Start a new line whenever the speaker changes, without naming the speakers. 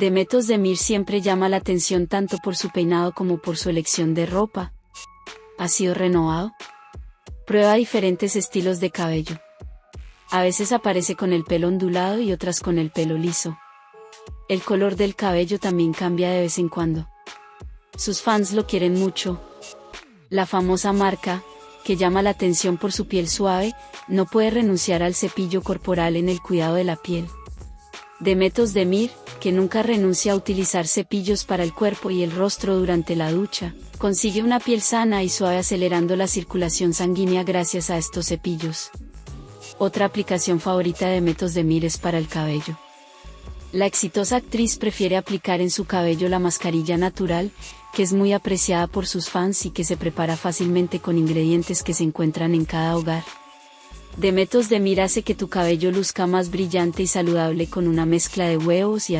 Demetos Demir siempre llama la atención tanto por su peinado como por su elección de ropa. ¿Ha sido renovado? Prueba diferentes estilos de cabello. A veces aparece con el pelo ondulado y otras con el pelo liso. El color del cabello también cambia de vez en cuando. Sus fans lo quieren mucho. La famosa marca, que llama la atención por su piel suave, no puede renunciar al cepillo corporal en el cuidado de la piel. Demetos Demir, que nunca renuncia a utilizar cepillos para el cuerpo y el rostro durante la ducha, consigue una piel sana y suave acelerando la circulación sanguínea gracias a estos cepillos. Otra aplicación favorita de Demetos Demir es para el cabello. La exitosa actriz prefiere aplicar en su cabello la mascarilla natural, que es muy apreciada por sus fans y que se prepara fácilmente con ingredientes que se encuentran en cada hogar. Demetos de Mir hace que tu cabello luzca más brillante y saludable con una mezcla de huevos y